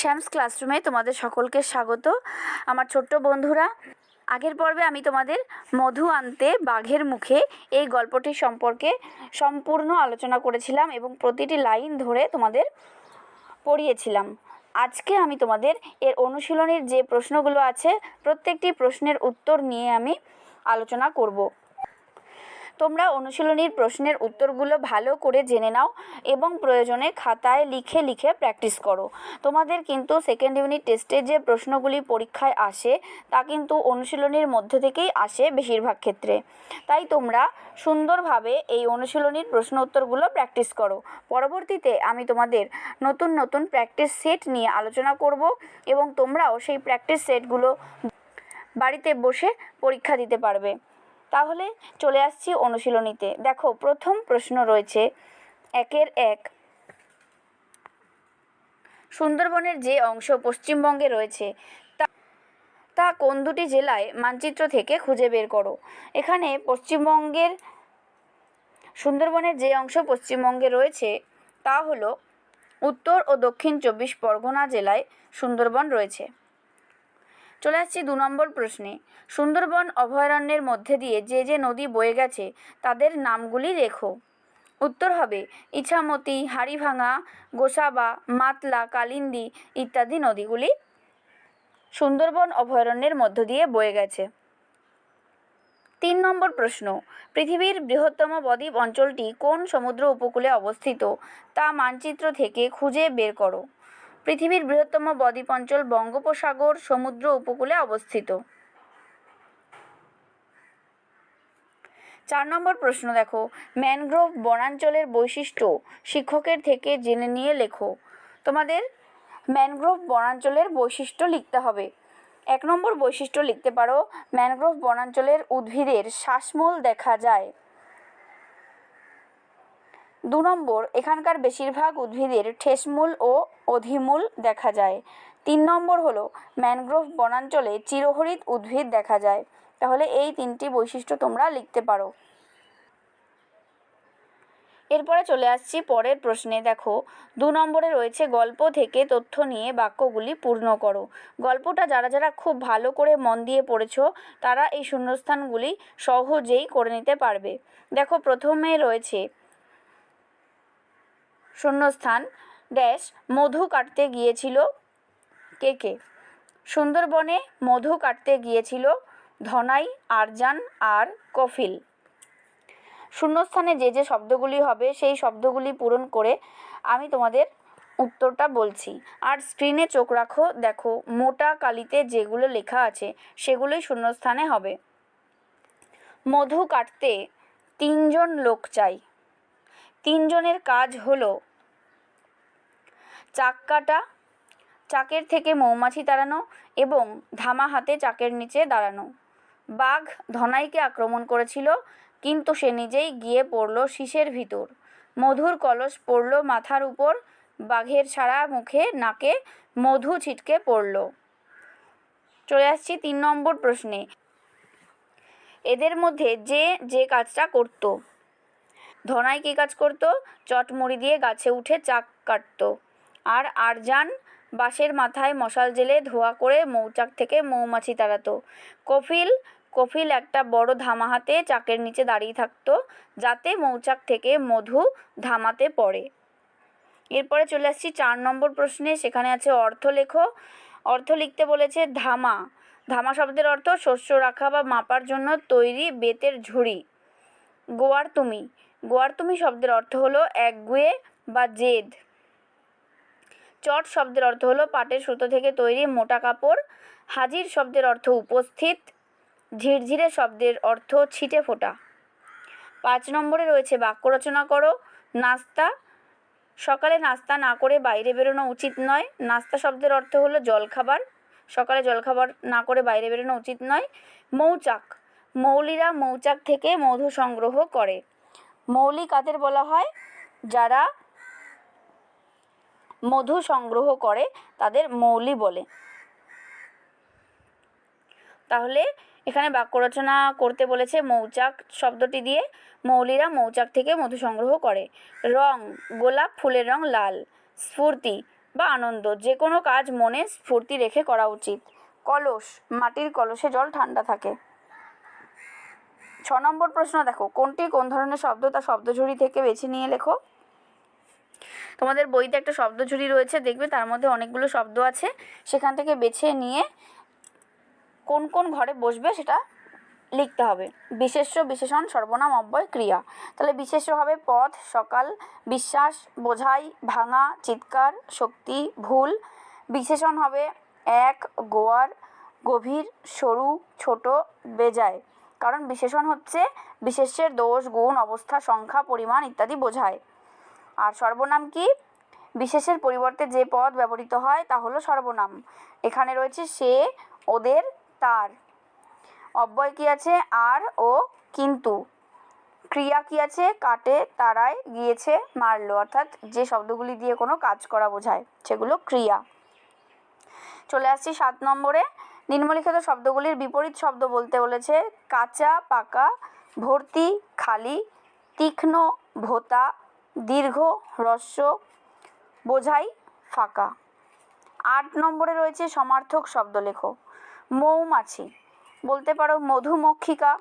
শ্যামস ক্লাসরুমে তোমাদের সকলকে স্বাগত। আমার ছোট্ট বন্ধুরা, আগের পর্বে আমি তোমাদের মধু আনতে বাঘের মুখে এই গল্পটি সম্পর্কে সম্পূর্ণ আলোচনা করেছিলাম এবং প্রতিটি লাইন ধরে তোমাদের পড়িয়েছিলাম। আজকে আমি তোমাদের এর অনুশীলনের যে প্রশ্নগুলো আছে, প্রত্যেকটি প্রশ্নের উত্তর নিয়ে আমি আলোচনা করব। তোমরা অনুশীলনীর প্রশ্নের উত্তরগুলো ভালো করে জেনে নাও এবং প্রয়োজনে খাতায় লিখে লিখে প্র্যাকটিস করো। তোমাদের কিন্তু সেকেন্ড ইউনিট টেস্টে যে প্রশ্নগুলি পরীক্ষায় আসে, তা কিন্তু অনুশীলনীর মধ্য থেকেই আসে বেশিরভাগ ক্ষেত্রে। তাই তোমরা সুন্দরভাবে এই অনুশীলনীর প্রশ্ন উত্তরগুলো প্র্যাকটিস করো। পরবর্তীতে আমি তোমাদের নতুন নতুন প্র্যাকটিস সেট নিয়ে আলোচনা করব এবং তোমরাও সেই প্র্যাকটিস সেটগুলো বাড়িতে বসে পরীক্ষা দিতে পারবে। তাহলে চলে আসছি অনুশীলনীতে। দেখো, প্রথম প্রশ্ন রয়েছে, একের এক সুন্দরবনের যে অংশ পশ্চিমবঙ্গে রয়েছে, তা কোন দুটি জেলায় মানচিত্র থেকে খুঁজে বের করো? এখানে পশ্চিমবঙ্গের, সুন্দরবনের যে অংশ পশ্চিমবঙ্গে রয়েছে, তা হলো উত্তর ও দক্ষিণ চব্বিশ পরগনা জেলায় সুন্দরবন রয়েছে। চলে আসছি দু নম্বর প্রশ্নে। সুন্দরবন অভয়ারণ্যের মধ্যে দিয়ে যে যে নদী বয়ে গেছে, তাদের নামগুলি লেখো উত্তর হবে ইছামতি, হাড়িভাঙা, গোসাবা, মাতলা, কালিন্দী ইত্যাদি নদীগুলি সুন্দরবন অভয়ারণ্যের মধ্য দিয়ে বয়ে গেছে। তিন নম্বর প্রশ্ন, পৃথিবীর বৃহত্তম বদ্বীপ অঞ্চলটি কোন সমুদ্র উপকূলে অবস্থিত, তা মানচিত্র থেকে খুঁজে বের করো। পৃথিবীর বৃহত্তম বদ্বীপ অঞ্চল বঙ্গোপসাগর সমুদ্র উপকূলে অবস্থিত। চার নম্বর প্রশ্ন দেখো। ম্যানগ্রোভ বনাঞ্চলের বৈশিষ্ট্য শিক্ষকের থেকে জেনে নিয়ে লেখো। তোমাদের ম্যানগ্রোভ বনাঞ্চলের বৈশিষ্ট্য লিখতে হবে। এক নম্বর বৈশিষ্ট্য লিখতে পারো, ম্যানগ্রোভ বনাঞ্চলের উদ্ভিদের শ্বাসমূল দেখা যায়। দু নম্বর, এখানকার বেশিরভাগ উদ্ভিদের ঠেসমূল ও অধিমূল দেখা যায়। তিন নম্বর হলো, ম্যানগ্রোভ বনাঞ্চলে চিরহরিৎ উদ্ভিদ দেখা যায়। তাহলে এই তিনটি বৈশিষ্ট্য তোমরা লিখতে পারো। এরপরে চলে আসছি পরের প্রশ্নে। দেখো, দু নম্বরে রয়েছে গল্প থেকে তথ্য নিয়ে বাক্যগুলি পূর্ণ করো। গল্পটা যারা যারা খুব ভালো করে মন দিয়ে পড়েছো, তারা এই শূন্যস্থানগুলি সহজেই করে নিতে পারবে। দেখো, প্রথমে রয়েছে শূন্যস্থান। ড্যাশ, মধু কাটতে গিয়েছিল। কে কে? সুন্দরবনে মধু কাটতে গিয়েছিল ধনাই, আরজান আর কফিল। শূন্যস্থানে যে যে শব্দগুলি হবে, সেই শব্দগুলি পূরণ করে আমি তোমাদের উত্তরটা বলছি। আর স্ক্রিনে চোখ রাখো, দেখো, মোটা কালিতে যেগুলো লেখা আছে, সেগুলোই শূন্যস্থানে হবে। মধু কাটতে তিনজন লোক চাই। তিনজনের কাজ হলো চাক কাটা চাকের থেকে মৌমাছি তাড়ানো এবং ধামা হাতে চাকের নিচে দাঁড়ানো। বাঘ ধনাইকে আক্রমণ করেছিল, কিন্তু সে নিজেই গিয়ে পড়ল শীষের ভিতর। মধুর কলস পড়ল মাথার উপর, বাঘের সারা মুখে নাকে মধু ছিটকে পড়ল। চলে আসছি তিন নম্বর প্রশ্নে। এদের মধ্যে যে যে কাজটা করত। ধনাই কী কাজ করত? চটমুড়ি দিয়ে গাছে উঠে চাক কাটত। আর আরজান বাঁশের মাথায় মশাল জেলে ধোয়া করে মৌচাক থেকে মৌমাছি তাড়াতো। কফিল কফিল একটা বড় ধামা হাতে চাকের নিচে দাঁড়িয়ে থাকতো, যাতে মৌচাক থেকে মধু ধামাতে পড়ে। এরপরে চলে আসছি চার নম্বর প্রশ্নে, সেখানে আছে অর্থ লেখো। অর্থ লিখতে বলেছে ধামা। ধামা শব্দের অর্থ শস্য রাখা বা মাপার জন্য তৈরি বেতের ঝুড়ি। গোয়ার তুমি গোয়ার তুমি শব্দের অর্থ হলো একগুয়ে বা জেদ। চট শব্দের অর্থ হলো পাটের সুতো থেকে তৈরি মোটা কাপড়। হাজির শব্দের অর্থ উপস্থিত, ঝিরঝিরে শব্দের অর্থ ছিটে ফোটা। পাঁচ নম্বরে রয়েছে বাক্য রচনা করো, নাস্তা। সকালে নাস্তা না করে বাইরে বেরোনো উচিত নয়। নাস্তা শব্দের অর্থ হলো জলখাবার। সকালে জলখাবার না করে বাইরে বেরোনো উচিত নয়। মৌচাক। মৌলিরা মৌচাক থেকে মধু সংগ্রহ করে। মৌলি কাদের বলা হয় যারা মধু সংগ্রহ করে তাদের মৌলি বলে। তাহলে এখানে বাক্য রচনা করতে বলেছে মৌচাক শব্দটি দিয়ে। মৌলিরা মৌচাক থেকে মধু সংগ্রহ করে। রং, গোলাপ, ফুলের রং লাল। স্ফূর্তি বা আনন্দ যে কোনো কাজ মনে স্ফূর্তি রেখে করা উচিত। কলস, মাটির কলসে জল ঠান্ডা থাকে। ছ নম্বর প্রশ্ন দেখো, কোনটি কোন ধরনের শব্দ তা শব্দঝুড়ি থেকে বেছে নিয়ে লেখো। তোমাদের বইতে একটা শব্দ ঝুড়ি রয়েছে, দেখবে তার মধ্যে অনেকগুলো শব্দ আছে। সেখান থেকে বেছে নিয়ে কোন কোন ঘরে বসবে সেটা লিখতে হবে। বিশেষ্য, বিশেষণ, সর্বনাম, অব্যয়, ক্রিয়া। তাহলে বিশেষ্য হবে পথ, সকাল, বিশ্বাস, বোঝাই, ভাঙা, চিৎকার, শক্তি, ভুল। বিশেষণ হবে এক, গোয়ার, গভীর, সরু, ছোট, বেজায়। কারণ বিশেষণ হচ্ছে বিশেষ্যের দোষ, গুণ, অবস্থা, সংখ্যা, পরিমাণ ইত্যাদি বোঝায়। আর সর্বনাম কি? বিশেষের পরিবর্তে যে পদ ব্যবহৃত হয় তা হলো সর্বনাম। এখানে রয়েছে সে, ওদের, তার। অব্যয় কি আছে? আর ও কিন্তু। ক্রিয়া কি আছে? কাটে তারায় গিয়েছে, মারলো। অর্থাৎ যে শব্দগুলি দিয়ে কোনো কাজ করা বোঝায়, সেগুলো ক্রিয়া। চলে আসছি সাত নম্বরে। নিম্নলিখিত শব্দগুলির বিপরীত শব্দ বলতে বলেছে কাঁচা, পাকা, ভর্তি, খালি, তীক্ষ্ণ, ভোতা দীর্ঘ হ্রস্ব বোঝাই ফাঁকা। আট নম্বরে রয়েছে সমার্থক শব্দ লেখো মৌমাছি। বলতে পারো মধুমক্ষিকা,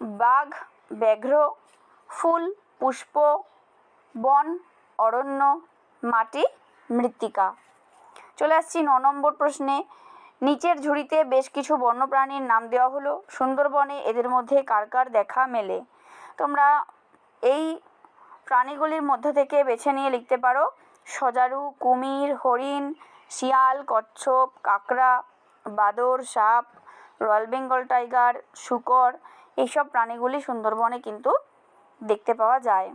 বাঘ, ব্যাঘ্র, ফুল, পুষ্প, বন, অরণ্য, মাটি, মৃত্তিকা। চলে আসছি ন নম্বর প্রশ্নে। নিচের ঝুড়িতে বেশ কিছু বন্যপ্রাণীর নাম দেওয়া হলো। সুন্দরবনে এদের মধ্যে কার কার দেখা মেলে? তোমরা এই প্রাণীগুলির মধ্য থেকে বেছে নিয়ে লিখতে পারো। সজারু, কুমির, হরিণ, শিয়াল, কচ্ছপ, কাঁকড়া, বাদর, সাপ, রয়্যাল বেঙ্গল টাইগার, শুকর, এইসব প্রাণীগুলি সুন্দরবনে কিন্তু দেখতে পাওয়া যায়।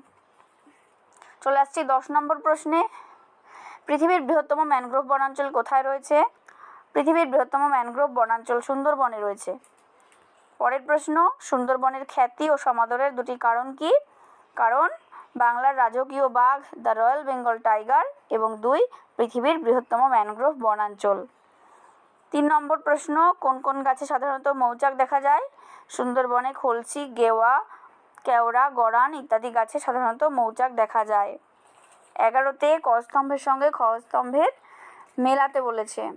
চলে আসছি দশ নম্বর প্রশ্নে। পৃথিবীর বৃহত্তম ম্যানগ্রোভ বনাঞ্চল কোথায় রয়েছে? পৃথিবীর বৃহত্তম ম্যানগ্রোভ বনাঞ্চল সুন্দরবনে রয়েছে। পরের প্রশ্ন, সুন্দরবনের খ্যাতি ও সমাদরের দুটি কারণ কি? কারণ বাংলার রাজকীয় বাঘ, দ্য রয়্যাল বেঙ্গল টাইগার এবং দুই পৃথিবীর বৃহত্তম ম্যানগ্রোভ বনাঞ্চল। তিন নম্বর প্রশ্ন, কোন কোন গাছে সাধারণত মৌচাক দেখা যায়? সুন্দরবনে খলসি গেওয়া, কেওড়া গড়ান ইত্যাদি গাছে সাধারণত মৌচাক দেখা যায়। এগারোতে ক স্তম্ভের সঙ্গে খ স্তম্ভের মেলাতে বলেছে।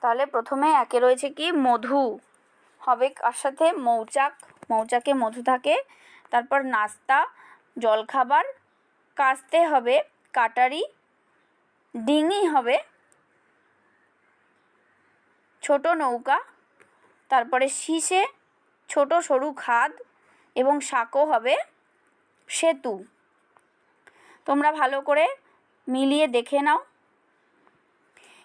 তাহলে প্রথমে একে রয়েছে কি? মধু। হবে কার সাথে? মৌচাক। মৌচাকে মধু থাকে। তারপর নাস্তা, জলখাবার, কাস্তে হবে কাটারি, ডিঙি হবে ছোট নৌকা, তারপরে শীষে ছোট সরু খাদ এবং সাঁকো হবে সেতু। তোমরা ভালো করে মিলিয়ে দেখে নাও।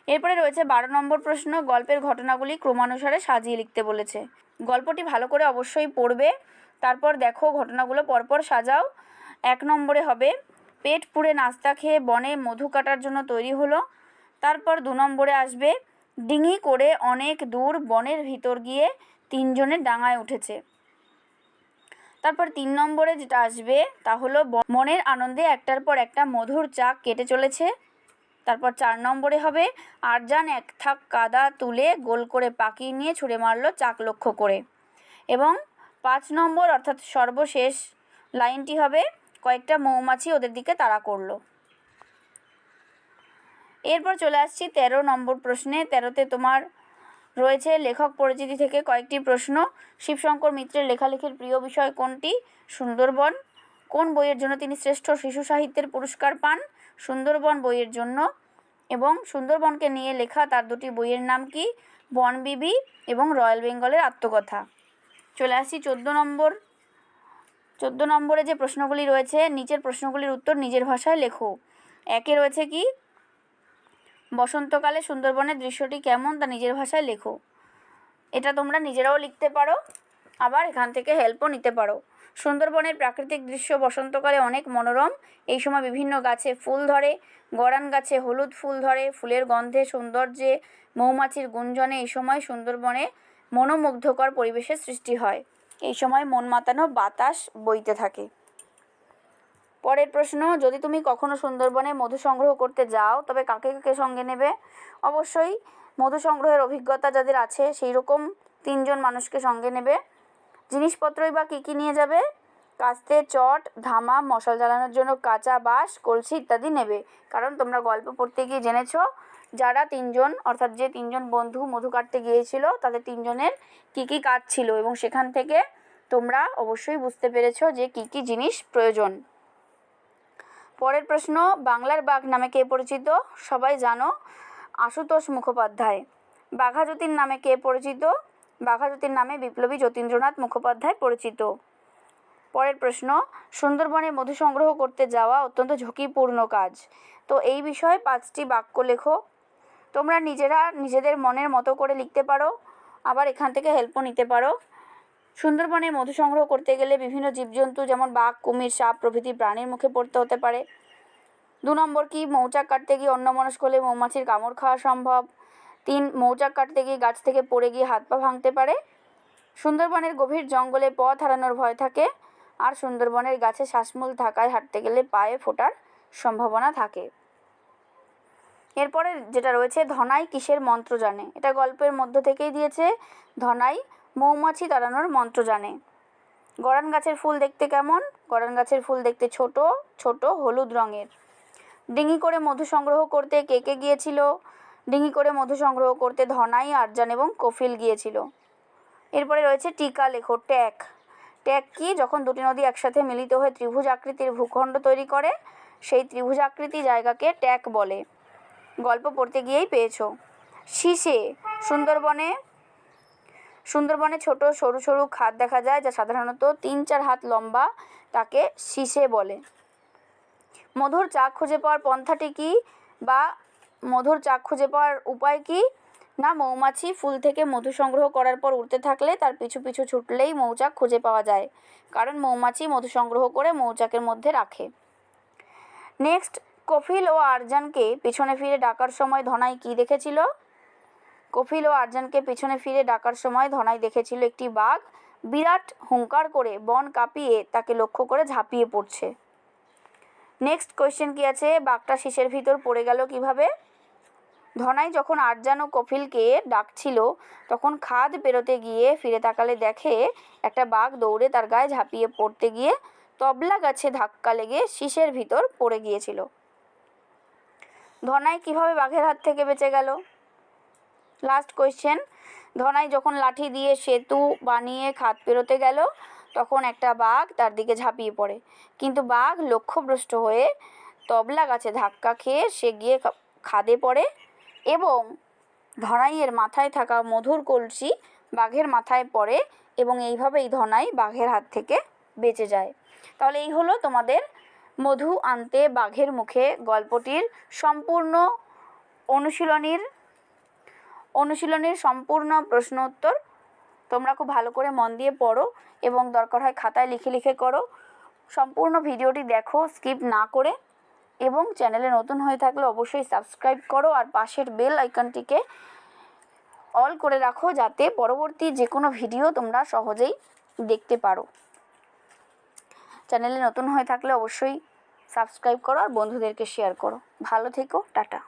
এরপরে রয়েছে বারো নম্বর প্রশ্ন, গল্পের ঘটনাগুলি ক্রমানুসারে সাজিয়ে লিখতে বলেছে। গল্পটি ভালো করে অবশ্যই পড়বে। তারপর দেখো ঘটনাগুলো পরপর সাজাও। এক নম্বরে হবে, পেট পুড়ে নাস্তা খেয়ে বনে মধু কাটার জন্য তৈরি হলো। তারপর দু নম্বরে আসবে, ডিঙি করে অনেক দূর বনের ভিতর গিয়ে তিনজনের ডাঙায় উঠেছে। তারপর তিন নম্বরে যেটা আসবে, তা হলো মনের আনন্দে একটার পর একটা মধুর চাক কেটে চলেছে। তারপর চার নম্বরে হবে, আরজান এক থাক কাদা তুলে গোল করে পাকিয়ে নিয়ে ছুঁড়ে মারলো চাক লক্ষ্য করে। এবং পাঁচ নম্বর, অর্থাৎ সর্বশেষ লাইনটি হবে, কয়েকটা মৌমাছি ওদের দিকে তাড়া করল। এরপর চলে আসছি তেরো নম্বর প্রশ্নে। তেরোতে তোমার রয়েছে লেখক পরিচিতি থেকে কয়েকটি প্রশ্ন। শিবশঙ্কর মিত্রের লেখালেখির প্রিয় বিষয় কোনটি? সুন্দরবন। কোন বইয়ের জন্য তিনি শ্রেষ্ঠ শিশু সাহিত্যের পুরস্কার পান? সুন্দরবন বইয়ের জন্য। এবং সুন্দরবনকে নিয়ে লেখা তার দুটি বইয়ের নাম কি? বনবিবি এবং রয়্যাল বেঙ্গলের আত্মকথা। চলে আসি চোদ্দ নম্বর। চোদ্দ নম্বরে যে প্রশ্নগুলি রয়েছে, নিচের প্রশ্নগুলির উত্তর নিজের ভাষায় লেখো। একে রয়েছে কি? বসন্তকালে সুন্দরবনের দৃশ্যটি কেমন তা নিজের ভাষায় লেখো। এটা তোমরা নিজেরাও লিখতে পারো, আবার এখান থেকে হেল্পও নিতে পারো। সুন্দরবনের প্রাকৃতিক দৃশ্য বসন্তকালে অনেক মনোরম। এই সময় বিভিন্ন গাছে ফুল ধরে, গরান গাছে হলুদ ফুল ধরে, ফুলের গন্ধে সৌন্দর্যে, মৌমাছির গুঞ্জনে এই সময় সুন্দরবনে মনোমুগ্ধকর পরিবেশের সৃষ্টি হয়। এই সময় মন মাতানো বাতাস বইতে থাকে। পরের প্রশ্ন, যদি তুমি কখনো সুন্দরবনে মধু সংগ্রহ করতে যাও, তবে কাকে কাকে সঙ্গে নেবে? অবশ্যই মধু সংগ্রহের অভিজ্ঞতা যাদের আছে সেই রকম তিনজন মানুষকে সঙ্গে নেবে। জিনিসপত্রই বা কী কী নিয়ে যাবে? কাস্তে, চট, ধামা, মশাল জ্বালানোর জন্য কাঁচা বাঁশ, কলসি ইত্যাদি নেবে। কারণ তোমরা গল্প পড়তে গিয়ে জেনেছো যারা তিনজন, অর্থাৎ যে তিনজন বন্ধু মধু কাটতে গিয়েছিল, তাদের তিনজনের কী কী কাজ ছিল এবং সেখান থেকে তোমরা অবশ্যই বুঝতে পেরেছ যে কী কী জিনিস প্রয়োজন। পরের প্রশ্ন, বাংলার বাঘ নামে কে পরিচিত? সবাই জানো, আশুতোষ মুখোপাধ্যায়। বাঘাযতীন নামে কে পরিচিত? বাঘাযতীন নামে বিপ্লবী যতীন্দ্রনাথ মুখোপাধ্যায় পরিচিত। পরের প্রশ্ন, সুন্দরবনে মধু সংগ্রহ করতে যাওয়া অত্যন্ত ঝুঁকিপূর্ণ কাজ। তো এই বিষয়ে পাঁচটি বাক্য লেখো। তোমরা নিজেরা নিজেদের মনের মতো করে লিখতে পারো, আবার এখান থেকে হেল্পও নিতে পারো। সুন্দরবনে মধু সংগ্রহ করতে গেলে বিভিন্ন জীবজন্তু যেমন বাঘ, কুমির, সাপ প্রভৃতি প্রাণীর মুখে পড়তে হতে পারে। দু নম্বর কি? মৌচাক কাটতে গিয়ে অন্যমনস্ক হলে মৌমাছির কামড় খাওয়া সম্ভব। তিন, মৌচাক কাটতে গিয়ে গাছ থেকে পড়ে গিয়ে হাত পা ভাঙতে পারে। সুন্দরবনের গভীর জঙ্গলে পথ হারানোর ভয় থাকে, আর সুন্দরবনের গাছে শ্বাসমূল থাকায় হাঁটতে গেলে পায়ে ফোটার সম্ভাবনা থাকে। এরপরে যেটা রয়েছে, ধনাই কিসের মন্ত্র জানে? এটা গল্পের মধ্য থেকেই দিয়েছে, ধনাই মৌমাছি তাড়ানোর মন্ত্র জানে। গরান গাছের ফুল দেখতে কেমন? গরান গাছের ফুল দেখতে ছোট ছোট, হলুদ রঙের। ডিঙি করে মধু সংগ্রহ করতে কে কে গিয়েছিল? ডিঙি করে মধু সংগ্রহ করতে ধনাই, আরজান এবং কফিল গিয়েছিল। এরপরে রয়েছে টিকা লেখো ট্যাক ট্যাক কি? যখন দুটি নদী একসাথে মিলিত হয়ে ত্রিভুজ আকৃতির ভূখণ্ড তৈরি করে, সেই ত্রিভুজ আকৃতি জায়গাকে ট্যাক বলে। গল্প পড়তে গিয়েই পেয়েছ। শীষে সুন্দরবনে সুন্দরবনে ছোট সরু সরু খাদ দেখা যায় যা সাধারণত তিন চার হাত লম্বা তাকে শীষে বলে। মধুর চাক খুঁজে পাওয়ার পন্থাটি কি বা মধুর চাক খুঁজে পাওয়ার উপায় কি? না, মৌমাছি ফুল থেকে মধু সংগ্রহ করার পর উড়তে থাকলে তার পিছু পিছু ছুটলেই মৌচাক খুঁজে পাওয়া যায়। কারণ মৌমাছি মধু সংগ্রহ করে মৌচাকের মধ্যে রাখে। নেক্সট কফিল ও আরজানকে পিছনে ফিরে ডাকার সময় ধনাই কি দেখেছিল? কফিল ও আরজানকে পিছনে ফিরে ডাকার সময় ধনাই দেখেছিল একটি বাঘ। বিরাট হুঙ্কার করে বন কাঁপিয়ে তাকে লক্ষ্য করে ঝাঁপিয়ে পড়ছে। নেক্সট কোয়েশ্চেন কি আছে? বাঘটা শীষের ভিতর পড়ে গেল কীভাবে? ধনাই যখন আরজান ও কফিলকে ডাকছিল, তখন খাদ পেরোতে গিয়ে ফিরে তাকালে দেখে একটা বাঘ দৌড়ে তার গায়ে ঝাঁপিয়ে পড়তে গিয়ে তবলা গাছে ধাক্কা লেগে শীষের ভিতর পড়ে গিয়েছিল। ধনাই কীভাবে বাঘের হাত থেকে বেঁচে গেল? লাস্ট কোয়েশ্চেন ধনাই যখন লাঠি দিয়ে সেতু বানিয়ে খাদ পেরোতে গেল, তখন একটা বাঘ তার দিকে ঝাঁপিয়ে পড়ে। কিন্তু বাঘ লক্ষ্যভ্রষ্ট হয়ে তবলা গাছে ধাক্কা খেয়ে সে গিয়ে খাদে পড়ে এবং ধনাইয়ের মাথায় থাকা মধুর কলসি বাঘের মাথায় পড়ে এবং এইভাবেই ধনাই বাঘের হাত থেকে বেঁচে যায়। তাহলে এই হলো তোমাদের মধু আনতে বাঘের মুখে গল্পটির সম্পূর্ণ অনুশীলনীর অনুশীলনীর সম্পূর্ণ প্রশ্ন উত্তর তোমরা খুব ভালো করে মন দিয়ে পড়ো এবং দরকার হয় খাতায় লিখে লিখে করো। সম্পূর্ণ ভিডিওটি দেখো, স্কিপ না করে। এবং চ্যানেলে নতুন হয়ে থাকলে অবশ্যই সাবস্ক্রাইব করো আর পাশের বেল আইকনটিকে অল করে রাখো যাতে পরবর্তী যে কোনো ভিডিও তোমরা সহজেই দেখতে পারো। চ্যানেলে নতুন হয়ে থাকলে অবশ্যই সাবস্ক্রাইব করো আর বন্ধুদেরকে শেয়ার করো। ভালো থেকো টাটা।